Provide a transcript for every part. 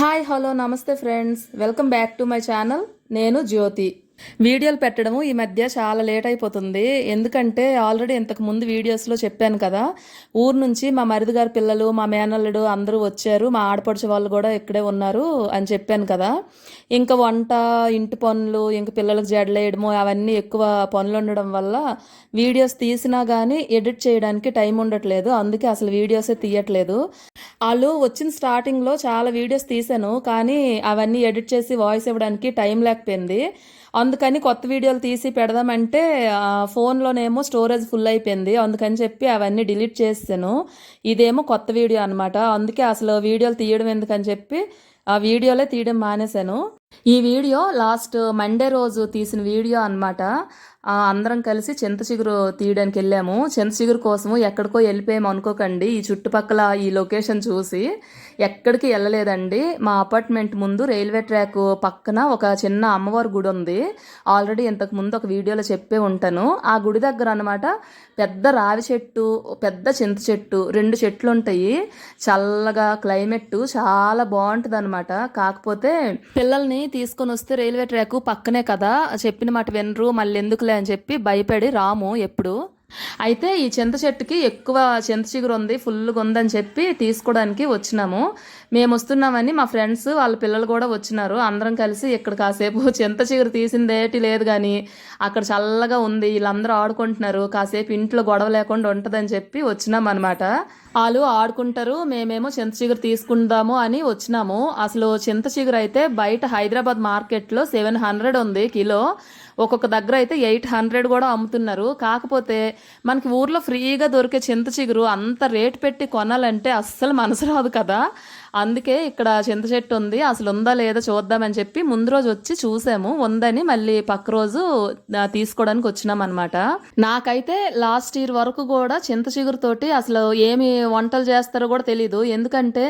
Hi hello నమస్తే friends. Welcome back to my channel. నేను జ్యోతి. వీడియోలు పెట్టడము ఈ మధ్య చాలా లేట్ అయిపోతుంది. ఎందుకంటే ఆల్రెడీ ఇంతకు ముందు వీడియోస్లో చెప్పాను కదా ఊరు నుంచి మా మరిది గారి పిల్లలు మా మేనల్లుడు అందరూ వచ్చారు మా ఆడపడుచు వాళ్ళు కూడా ఇక్కడే ఉన్నారు అని చెప్పాను కదా. ఇంకా వంట ఇంటి పనులు ఇంకా పిల్లలకు జడలేయడము అవన్నీ ఎక్కువ పనులు ఉండడం వల్ల వీడియోస్ తీసినా కానీ ఎడిట్ చేయడానికి టైం ఉండట్లేదు. అందుకే అసలు వీడియోసే తీయట్లేదు. వాళ్ళు వచ్చిన స్టార్టింగ్లో చాలా వీడియోస్ తీశాను కానీ అవన్నీ ఎడిట్ చేసి వాయిస్ ఇవ్వడానికి టైం లేకపోయింది. అందుకని కొత్త వీడియోలు తీసి పెడదామంటే ఫోన్లోనేమో స్టోరేజ్ ఫుల్ అయిపోయింది. అందుకని చెప్పి అవన్నీ డిలీట్ చేసాను ఇదేమో కొత్త వీడియో అనమాట అందుకే అసలు వీడియోలు తీయడం ఎందుకని చెప్పి ఆ వీడియోలే తీయడం మానేశాను ఈ వీడియో లాస్ట్ మండే రోజు తీసిన వీడియో అనమాట అందరం కలిసి చింత చిగురు తీయడానికి వెళ్ళాము. చింత చిగురు కోసము ఎక్కడికో వెళ్ళిపోయాము అనుకోకండి. ఈ చుట్టుపక్కల ఈ లొకేషన్ చూసి ఎక్కడికి వెళ్ళలేదండి. మా అపార్ట్మెంట్ ముందు రైల్వే ట్రాక్ పక్కన ఒక చిన్న అమ్మవారి గుడి ఉంది. ఆల్రెడీ ఇంతకు ముందు ఒక వీడియోలో చెప్పే ఉంటాను. ఆ గుడి దగ్గర అనమాట పెద్ద రావి చెట్టు పెద్ద చింత చెట్టు రెండు చెట్లు ఉంటాయి. చల్లగా క్లైమేట్ చాలా బాగుంటుంది అనమాట కాకపోతే పిల్లల్ని తీసుకొని వస్తే రైల్వే ట్రాక్ పక్కనే కదా చెప్పిన మాట వినరు మళ్ళీ ఎందుకులే అని చెప్పి భయపడి రాము ఎప్పుడు. అయితే ఈ చింత చెట్టుకి ఎక్కువ చింత చిగురు ఉంది ఫుల్గా ఉందని చెప్పి తీసుకోవడానికి వచ్చినాము. మేము వస్తున్నామని మా ఫ్రెండ్స్ వాళ్ళ పిల్లలు కూడా వచ్చినారు. అందరం కలిసి ఇక్కడ కాసేపు చింత చిగురు తీసిందేటి లేదు కానీ అక్కడ చల్లగా ఉంది వీళ్ళందరూ ఆడుకుంటున్నారు. కాసేపు ఇంట్లో గొడవ లేకుండా ఉంటుందని చెప్పి వచ్చినాం అనమాట వాళ్ళు ఆడుకుంటారు మేమేమో చింత చిగురు తీసుకుందాము అని వచ్చినాము. అసలు చింత చిగురు అయితే బయట హైదరాబాద్ మార్కెట్లో సెవెన్ హండ్రెడ్ ఉంది కిలో. ఒక్కొక్క దగ్గర అయితే ఎయిట్ హండ్రెడ్ కూడా అమ్ముతున్నారు. కాకపోతే మనకి ఊర్లో ఫ్రీగా దొరికే చింత చిగురు అంత రేట్ పెట్టి కొనాలంటే అస్సలు మనసు రాదు కదా. అందుకే ఇక్కడ చింత చెట్టు ఉంది అసలు ఉందా లేదా చూద్దామని చెప్పి ముందు రోజు వచ్చి చూసాము. ఉందని మళ్ళీ పక్క రోజు తీసుకోవడానికి వచ్చినాం అనమాట నాకైతే లాస్ట్ ఇయర్ వరకు కూడా చింత చిగురుతోటి అసలు ఏమి వంటలు చేస్తారో కూడా తెలీదు. ఎందుకంటే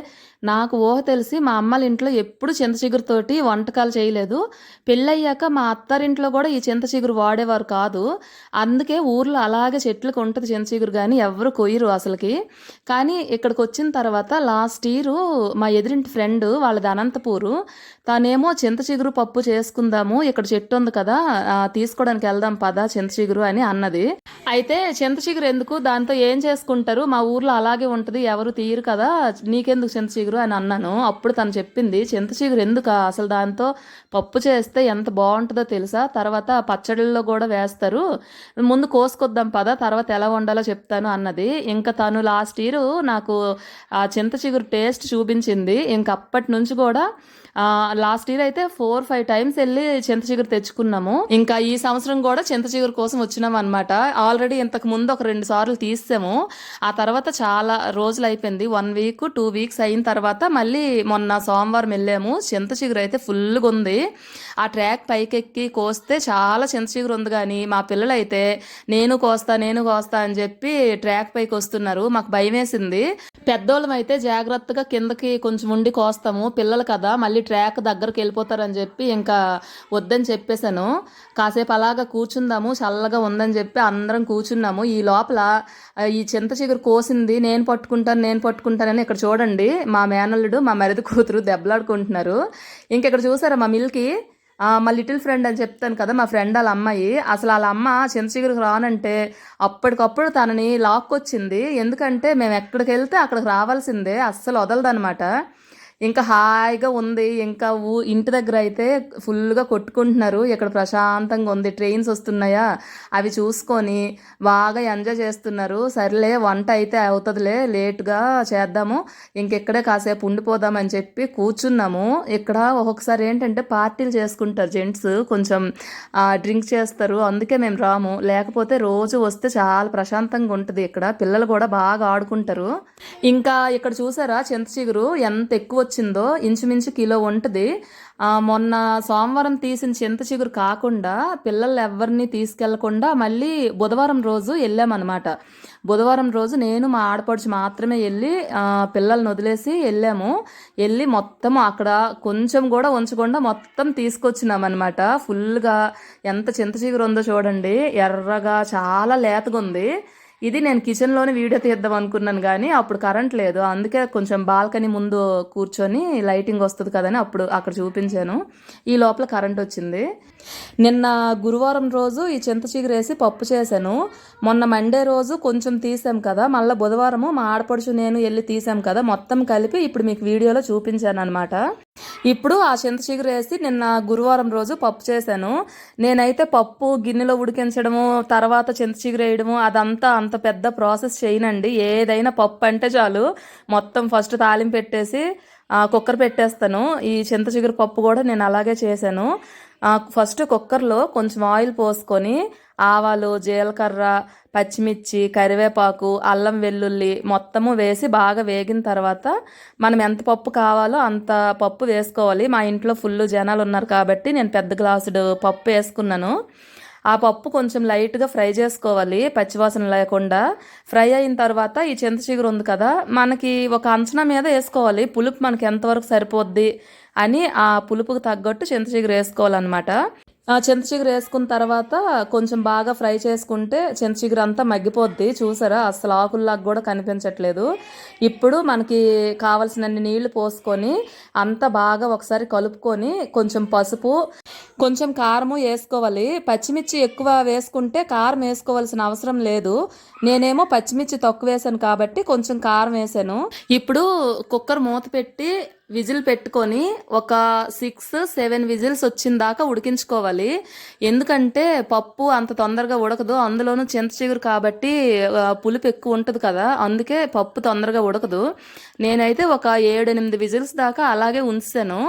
నాకు ఊహ తెలిసి మా అమ్మల ఇంట్లో ఎప్పుడు చింత చిగురుతోటి వంటకాలు చేయలేదు. పెళ్ళయ్యాక మా అత్తారింట్లో కూడా ఈ చింత చిగురు వాడేవారు కాదు. అందుకే ఊర్లో అలాగే చెట్లకు ఉంటుంది చింత చిగురు కానీ ఎవరు కొయ్యరు అసలుకి. కానీ ఇక్కడికి వచ్చిన తర్వాత లాస్ట్ ఇయర్ మా ఎదురింటి ఫ్రెండ్ వాళ్ళది అనంతపూరు తనేమో చింత చిగురు పప్పు చేసుకుందాము ఇక్కడ చెట్టు ఉంది కదా తీసుకోవడానికి వెళ్దాం పదా చింత చిగురు అని అన్నది. అయితే చింత చిగురు ఎందుకు? దాంతో ఏం చేసుకుంటారు? మా ఊర్లో అలాగే ఉంటుంది ఎవరు తీయరు కదా నీకెందుకు చింత చిగురు అని అన్నాను. అప్పుడు తను చెప్పింది చింత చిగురు ఎందుకు? అసలు దాంతో పప్పు చేస్తే ఎంత బాగుంటుందో తెలుసా? తర్వాత పచ్చడిల్లో కూడా వేస్తారు. ముందు కోసుకొద్దాం పదా తర్వాత ఎలా వండాలో చెప్తాను అన్నది. ఇంకా తను లాస్ట్ ఇయర్ నాకు ఆ చింత చిగురు టేస్ట్ చూపించింది ఇంకా అప్పటి నుంచి కూడా లాస్ట్ ఇయర్ అయితే ఫోర్ ఫైవ్ టైమ్స్ వెళ్ళి చింత చిగురు తెచ్చుకున్నాము. ఇంకా ఈ సంవత్సరం కూడా చింత చిగురు కోసం వచ్చినాం అనమాట ఆల్రెడీ ఇంతకు ముందు ఒక రెండు సార్లు తీసాము ఆ తర్వాత చాలా రోజులు అయిపోయింది. వన్ వీక్ టూ వీక్స్ అయిన తర్వాత మళ్ళీ మొన్న సోమవారం వెళ్ళాము. చింత చిగురు అయితే ఫుల్గా ఉంది. ఆ ట్రాక్ పైకెక్కి కోస్తే చాలా చింత చిగురు ఉంది కానీ మా పిల్లలు అయితే నేను కోస్తా నేను కోస్తా అని చెప్పి ట్రాక్ పైకి వస్తున్నారు. మాకు భయం వేసింది పెద్దోళ్ళం అయితే జాగ్రత్తగా కిందకి కొంచెం ఉండి కోస్తాము. పిల్లలు కదా మళ్ళీ ట్రాక్ దగ్గరికి వెళ్ళిపోతారని చెప్పి ఇంకా వద్దని చెప్పేశాను. కాసేపు అలాగా కూర్చుందాము చల్లగా ఉందని చెప్పి అందరం కూర్చున్నాము. ఈ లోపల ఈ చింత చిగురు కోసింది నేను పట్టుకుంటాను నేను పట్టుకుంటానని ఇక్కడ చూడండి. మా మేనల్లుడు మా మరిది కూతురు దెబ్బలాడుకుంటున్నారు. ఇంకెక్కడ చూసారా మా మిల్కి? మా లిటిల్ ఫ్రెండ్ అని చెప్తాను కదా మా ఫ్రెండ్ వాళ్ళ అమ్మాయి. అసలు వాళ్ళ అమ్మ చంద్రశేఖర్కి రానంటే అప్పటికప్పుడు తనని లాక్కొచ్చింది. ఎందుకంటే మేము ఎక్కడికి వెళ్తే అక్కడికి రావాల్సిందే అస్సలు వదలదనమాట ఇంకా హాయిగా ఉంది. ఇంకా ఊ ఇంటి దగ్గర అయితే ఫుల్గా కొట్టుకుంటున్నారు. ఇక్కడ ప్రశాంతంగా ఉంది. ట్రైన్స్ వస్తున్నాయా? అవి చూసుకొని బాగా ఎంజాయ్ చేస్తున్నారు. సర్లే వంట అయితే అవుతుందిలే లేట్గా చేద్దాము. ఇంకెక్కడే కాసేపు ఉండిపోదామని చెప్పి కూర్చున్నాము. ఇక్కడ ఒక్కొక్కసారి ఏంటంటే పార్టీలు చేసుకుంటారు జెంట్స్. కొంచెం డ్రింక్ చేస్తారు. అందుకే మేము రాము. లేకపోతే రోజు వస్తే చాలా ప్రశాంతంగా ఉంటుంది ఇక్కడ. పిల్లలు కూడా బాగా ఆడుకుంటారు. ఇంకా ఇక్కడ చూసారా చింత చిగురు ఎంత ఎక్కువ వచ్చిందో ఇంచుమించు కిలో ఉంటుంది మొన్న సోమవారం తీసిన చింత చిగురు కాకుండా పిల్లలు ఎవరిని తీసుకెళ్ళకుండా మళ్ళీ బుధవారం రోజు వెళ్ళామన్నమాట. బుధవారం రోజు నేను మా ఆడపడుచు మాత్రమే వెళ్ళి పిల్లల్ని వదిలేసి వెళ్ళాము. వెళ్ళి మొత్తం అక్కడ కొంచెం కూడా ఉంచకుండా మొత్తం తీసుకొచ్చినాం అనమాట ఫుల్గా ఎంత చింత చిగురు ఉందో చూడండి ఎర్రగా చాలా లేతగా ఉంది. ఇది నేను కిచెన్లోనే వీడియో తీద్దాం అనుకున్నాను కానీ అప్పుడు కరెంట్ లేదు. అందుకే కొంచెం బాల్కనీ ముందు కూర్చొని లైటింగ్ వస్తుంది కదని అప్పుడు అక్కడ చూపించాను. ఈ లోపల కరెంట్ వచ్చింది. నిన్న గురువారం రోజు ఈ చింత చిగురేసి పప్పు చేశాను. మొన్న మండే రోజు కొంచెం తీసాం కదా మళ్ళీ బుధవారము మా ఆడపడుచు నేను వెళ్ళి తీసాం కదా మొత్తం కలిపి ఇప్పుడు మీకు వీడియోలో చూపించాను అనమాట ఇప్పుడు ఆ చింత చిగురు వేసి నిన్న గురువారం రోజు పప్పు చేశాను. నేనైతే పప్పు గిన్నెలో ఉడికించడము తర్వాత చింత చిగురు వేయడము అదంతా అంత పెద్ద ప్రాసెస్ చేయనండి. ఏదైనా పప్పు అంటే చాలు. మొత్తం ఫస్ట్ తాలింపు పెట్టేసి కుక్కర్ పెట్టేస్తాను. ఈ చింత చిగురు పప్పు కూడా నేను అలాగే చేశాను. ఫస్ట్ కుక్కర్లో కొంచెం ఆయిల్ పోసుకొని ఆవాలు జీలకర్ర పచ్చిమిర్చి కరివేపాకు అల్లం వెల్లుల్లి మొత్తము వేసి బాగా వేగిన తర్వాత మనం ఎంత పప్పు కావాలో అంత పప్పు వేసుకోవాలి. మా ఇంట్లో ఫుల్ జనాలు ఉన్నారు కాబట్టి నేను పెద్ద గ్లాసుడు పప్పు వేసుకున్నాను. ఆ పప్పు కొంచెం లైట్గా ఫ్రై చేసుకోవాలి పచ్చివాసన లేకుండా. ఫ్రై అయిన తర్వాత ఈ చింత చిగురు ఉంది కదా మనకి ఒక అంచనా మీద వేసుకోవాలి. పులుపు మనకి ఎంతవరకు సరిపోద్ది అని ఆ పులుపుకు తగ్గట్టు చింతచిగురు వేసుకోవాలన్నమాట. ఆ చింతచిగురు వేసుకున్న తర్వాత కొంచెం బాగా ఫ్రై చేసుకుంటే చింతచిగురు అంతా మగ్గిపోద్ది. చూసారా? అసలు ఆకుల్లాగా కూడా కనిపించట్లేదు. ఇప్పుడు మనకి కావలసినన్ని నీళ్ళు పోసుకొని అంతా బాగా ఒకసారి కలుపుకొని కొంచెం పసుపు కొంచెం కారము వేసుకోవాలి. పచ్చిమిర్చి ఎక్కువ వేసుకుంటే కారం వేసుకోవాల్సిన అవసరం లేదు. నేనేమో పచ్చిమిర్చి తక్కువ వేసాను కాబట్టి కొంచెం కారం వేసాను. ఇప్పుడు కుక్కర్ మూత పెట్టి విజిల్ పెట్టుకొని ఒక సిక్స్ సెవెన్ విజిల్స్ వచ్చిన దాకా ఉడికించుకోవాలి. ఎందుకంటే పప్పు అంత తొందరగా ఉడకదు. అందులోనూ చింత చిగురు కాబట్టి పులుపు ఎక్కువ ఉంటుంది కదా. అందుకే పప్పు తొందరగా ఉడకదు. నేనైతే ఒక ఏడు ఎనిమిది విజిల్స్ దాకా అలాగే ఉంచాను.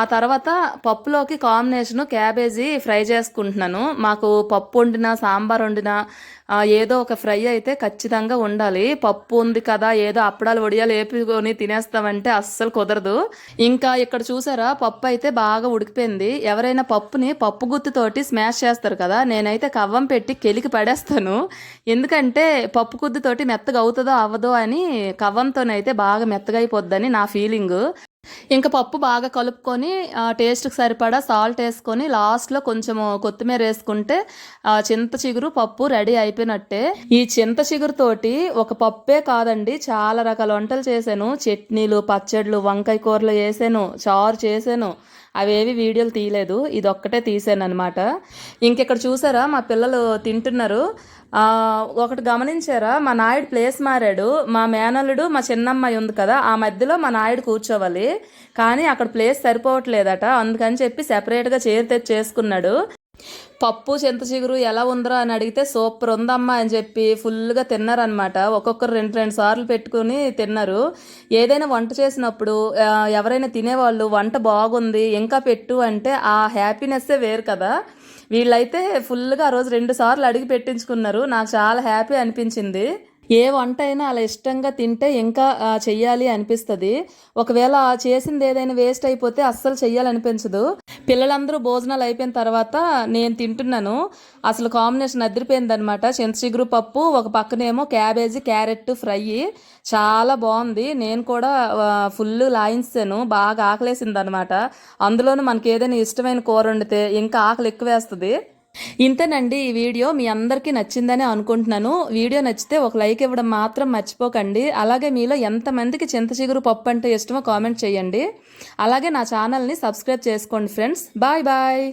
ఆ తర్వాత పప్పులోకి కాంబినేషను క్యాబేజీ ఫ్రై చేసుకుంటున్నాను. మాకు పప్పు వండినా సాంబార్ వండినా ఏదో ఒక ఫ్రై అయితే ఖచ్చితంగా ఉండాలి. పప్పు ఉంది కదా ఏదో అప్పడాలు వడియాలు వేపుకొని తినేస్తామంటే అస్సలు కుదరదు. ఇంకా ఇక్కడ చూసారా పప్పు అయితే బాగా ఉడికిపోయింది. ఎవరైనా పప్పుని పప్పు గుత్తుతోటి స్మాష్ చేస్తారు కదా నేనైతే కవ్వం పెట్టి కెలికి పడేస్తాను. ఎందుకంటే పప్పు గుత్తుతోటి మెత్తగా అవుతుందో అవ్వదో అని కవ్వంతోనైతే బాగా మెత్తగా అయిపోద్దని నా ఫీలింగ్. ఇంకా పప్పు బాగా కలుపుకొని టేస్ట్కి సరిపడా సాల్ట్ వేసుకొని లాస్ట్లో కొంచెం కొత్తిమీర వేసుకుంటే చింత చిగురు పప్పు రెడీ అయిపోయినట్టే. ఈ చింత చిగురుతోటి ఒక పప్పే కాదండి చాలా రకాల వంటలు చేశాను. చట్నీలు పచ్చళ్ళు వంకాయ కూరలు వేసాను చారు చేశాను. అవేవి వీడియోలు తీయలేదు. ఇది ఒక్కటే తీసాను అనమాట ఇంకెక్కడ చూసారా? మా పిల్లలు తింటున్నారు. ఒకటి గమనించారా? మా నాయుడు ప్లేస్ మారాడు. మా మేనల్లుడు మా చిన్నమ్మాయి ఉంది కదా ఆ మధ్యలో మా నాయుడు కూర్చోవాలి. కానీ అక్కడ ప్లేస్ సరిపోవట్లేదట. అందుకని చెప్పి సెపరేట్గా చైర్ తెచ్చి చేసుకున్నాడు పప్పు చింత చిగురు ఎలా ఉందిరా అని అడిగితే సూపర్ ఉందమ్మా అని చెప్పి ఫుల్గా తిన్నారనమాట ఒక్కొక్కరు రెండు రెండు సార్లు పెట్టుకుని తిన్నారు. ఏదైనా వంట చేసినప్పుడు ఎవరైనా తినేవాళ్ళు వంట బాగుంది ఇంకా పెట్టు అంటే ఆ హ్యాపీనెస్సే వేరు కదా. వీళ్ళైతే ఫుల్గా ఆ రోజు రెండు సార్లు అడిగి పెట్టించుకున్నారు. నాకు చాలా హ్యాపీ అనిపించింది. ఏ వంట అయినా అలా ఇష్టంగా తింటే ఇంకా చెయ్యాలి అనిపిస్తుంది. ఒకవేళ చేసింది ఏదైనా వేస్ట్ అయిపోతే అస్సలు చెయ్యాలనిపించదు. పిల్లలందరూ భోజనాలు అయిపోయిన తర్వాత నేను తింటున్నాను. అసలు కాంబినేషన్ అదిరిపోయింది అనమాట చింతచిగురు పప్పు ఒక పక్కనేమో క్యాబేజీ క్యారెట్ ఫ్రై. చాలా బాగుంది. నేను కూడా ఫుల్ లాయించాను బాగా ఆకలేసింది అనమాట అందులోనూ మనకి ఏదైనా ఇష్టమైన కూర వండితే ఇంకా ఆకలి ఎక్కువ వేస్తుంది ఇంతేనండి ఈ వీడియో. మీ అందరికీ నచ్చిందని అనుకుంటున్నాను. వీడియో నచ్చితే ఒక లైక్ ఇవ్వడం మాత్రం మర్చిపోకండి. అలాగే మీలో ఎంతమందికి చింత చిగురు పప్పు అంటే ఇష్టమో కామెంట్ చేయండి. అలాగే నా ఛానల్ని సబ్స్క్రైబ్ చేసుకోండి ఫ్రెండ్స్. Bye bye.